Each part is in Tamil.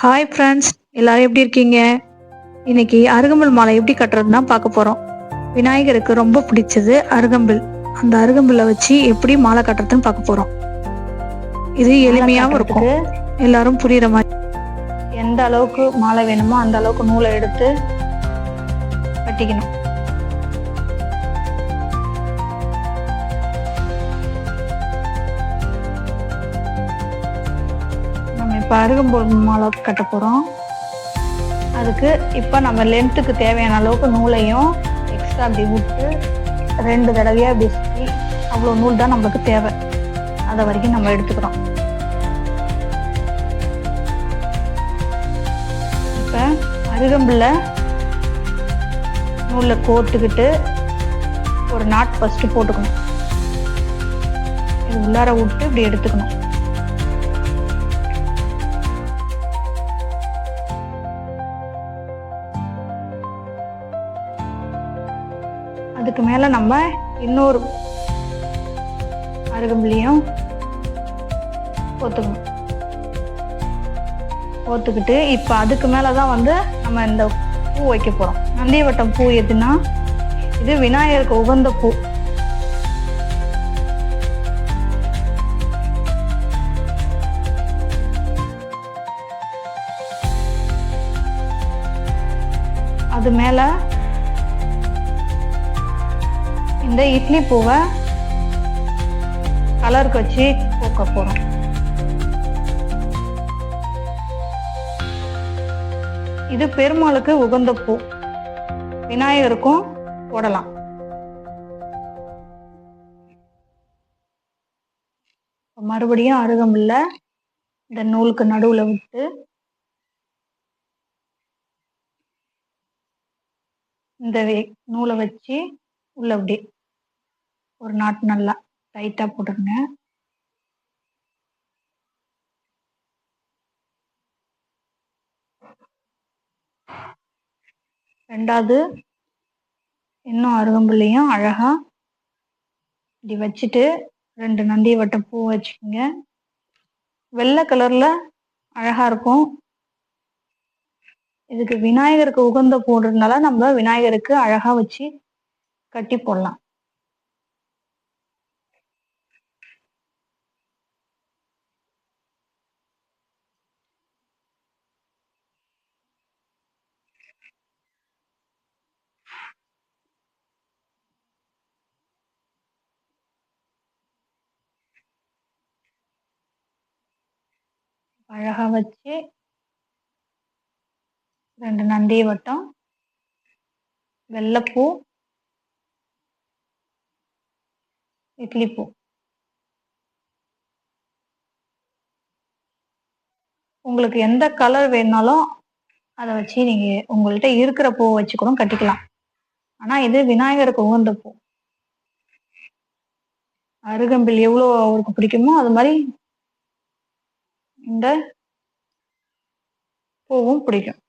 ஹாய் ஃப்ரெண்ட்ஸ் எல்லாரும் எப்படி இருக்கீங்க? இன்னைக்கு அருகம்புல் மாலை எப்படி கட்டுறதுன்னு தான் பார்க்க போறோம். விநாயகருக்கு ரொம்ப பிடிச்சது அருகம்புல். அந்த அருகம்புல்லை வச்சு எப்படி மாலை கட்டுறதுன்னு பார்க்க போறோம். இது எளிமையாகவும் இருக்கும். எல்லாரும் புரியுற மாதிரி. எந்த அளவுக்கு மாலை வேணுமோ அந்த அளவுக்கு நூலை எடுத்து கட்டிக்கணும். இப்போ அருகம்புல் மாலை கட்ட போகிறோம் அதுக்கு இப்போ நம்ம லென்த்துக்கு தேவையான அளவுக்கு நூலையும் எக்ஸ்ட்ரா அப்படி விட்டு ரெண்டு தடவையாக அப்படி சுற்றி அவ்வளோ நூல் தான் நம்மளுக்கு தேவை. அதை வரைக்கும் நம்ம எடுத்துக்கிறோம். இப்போ அருகம்பில் நூலில் கோர்த்துக்கிட்டு ஒரு நாட் ஃபஸ்ட்டு போட்டுக்கணும். இது உள்ளார விட்டு இப்படி எடுத்துக்கணும். அதுக்கு மேலே நம்ம இன்னொரு அருகம்புலியும் போத்துக்கணும் போத்துக்கிட்டு இப்போ அதுக்கு மேலே தான் வந்து நம்ம இந்த பூ வைக்க போகிறோம் நந்திவட்டம் பூ எதுனா இது விநாயகருக்கு உகந்த பூ. அது மேலே இந்த இட்லி பூவை கலருக்கு வச்சு பூக்க போறோம். இது பெருமாளுக்கு உகந்த பூ. விநாயகருக்கும் போடலாம். மறுபடியும் அருகமுள்ள இந்த நூலுக்கு நடுவுல விட்டு இந்த வே- நூலை வச்சு உள்ள அப்படி ஒரு நாட் நல்லா டைட்டா போட்டுருங்க. ரெண்டாவது இன்னும் அருகம்புள்ளையும் அழகா இப்படி வச்சுட்டு ரெண்டு நந்தி வட்ட பூ வச்சுக்கோங்க. வெள்ளை கலர்ல அழகா இருக்கும். இதுக்கு விநாயகருக்கு உகந்த போடுறதுனால நம்ம விநாயகருக்கு அழகா வச்சு கட்டி போடலாம். அழகா வச்சு ரெண்டு நந்தி வட்டம். வெள்ளைப்பூ இட்லி பூ உங்களுக்கு எந்த கலர் வேணுனாலும் அதை வச்சு நீங்க உங்கள்கிட்ட இருக்கிற பூ வச்சு கூட கட்டிக்கலாம். ஆனா இது விநாயகருக்கு உகந்த பூ. அருகம்பில் எவ்வளோ அவருக்கு பிடிக்குமோ அது மாதிரி இந்த பூவும் பிடிக்கும்.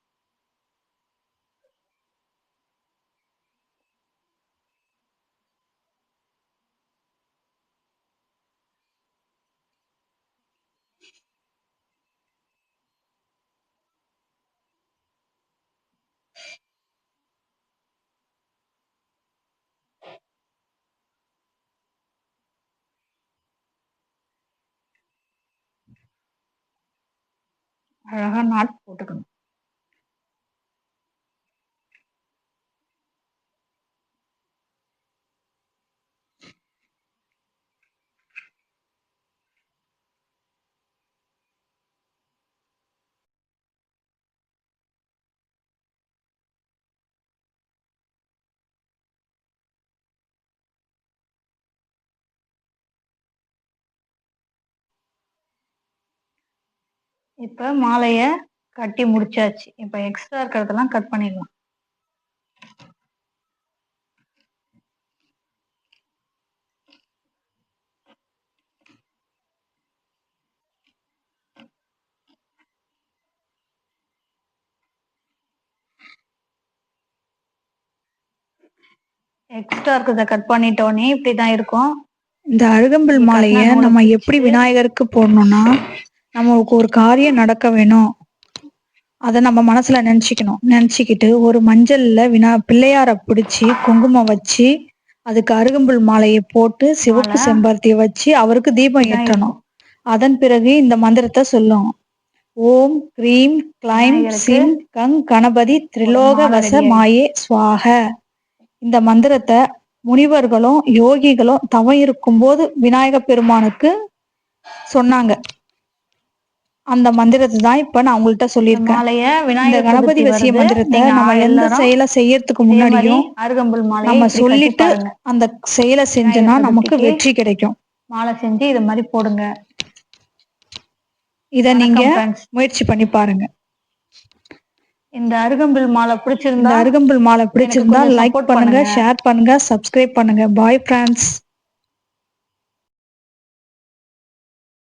அழகா நாட் போட்டுக்கணும். இப்ப மாலைய கட்டி முடிச்சாச்சு. இப்ப எக்ஸ்ட்ரா இருக்கிறதெல்லாம் கட் பண்ணிடலாம். எக்ஸ்ட்ரா இருக்கிறத கட் பண்ணிட்டோன்னே இப்படிதான் இருக்கும். இந்த அருகம்புல் மாலைய நம்ம எப்படி விநாயகருக்கு போடணும்னா நமக்கு ஒரு காரியம் நடக்க வேணும் அதை நம்ம மனசுல நினைச்சுக்கணும் நினைச்சுக்கிட்டு ஒரு மஞ்சள்ல வினா பிள்ளையார பிடிச்சி குங்குமம் வச்சு அதுக்கு அருகம்புல் மாலையை போட்டு சிவப்பு. செம்பருத்தியை வச்சு அவருக்கு தீபம். ஏற்றணும் அதன் பிறகு இந்த மந்திரத்தை சொல்லும் ஓம் க்ரீம் கிளைம் சிம் கங் கணபதி திரிலோக வச. மாயே சுவாக இந்த மந்திரத்தை முனிவர்களும் யோகிகளும் தவம் இருக்கும்போது விநாயக பெருமானுக்கு சொன்னாங்க அந்த மந்திரத்தை தான் இப்ப நான் உங்கள்கிட்ட இந்த சொல்லியிருக்கேன் இந்த கணபதி வசிய. மந்திரத்தை நம்ம எந்த செயலை செய்யறதுக்கு முன்னாடியும் அருகம்புல் மாலையை நம்ம சொல்லிட்டு. அந்த செயலை செஞ்சோம்னா நமக்கு வெற்றி கிடைக்கும் மாலை செஞ்சு இது மாதிரி போடுங்க இத நீங்க. முயற்சி பண்ணி பாருங்க இந்த அருகம்புல் மாலை பிடிச்சிருந்தா அருகம்புல் மாலை பிடிச்சிருந்தா லைக் பண்ணுங்க பண்ணுங்க. ஷேர் பண்ணுங்க சப்ஸ்கிரைப் பண்ணுங்க பாய் ஃப்ரெண்ட்ஸ்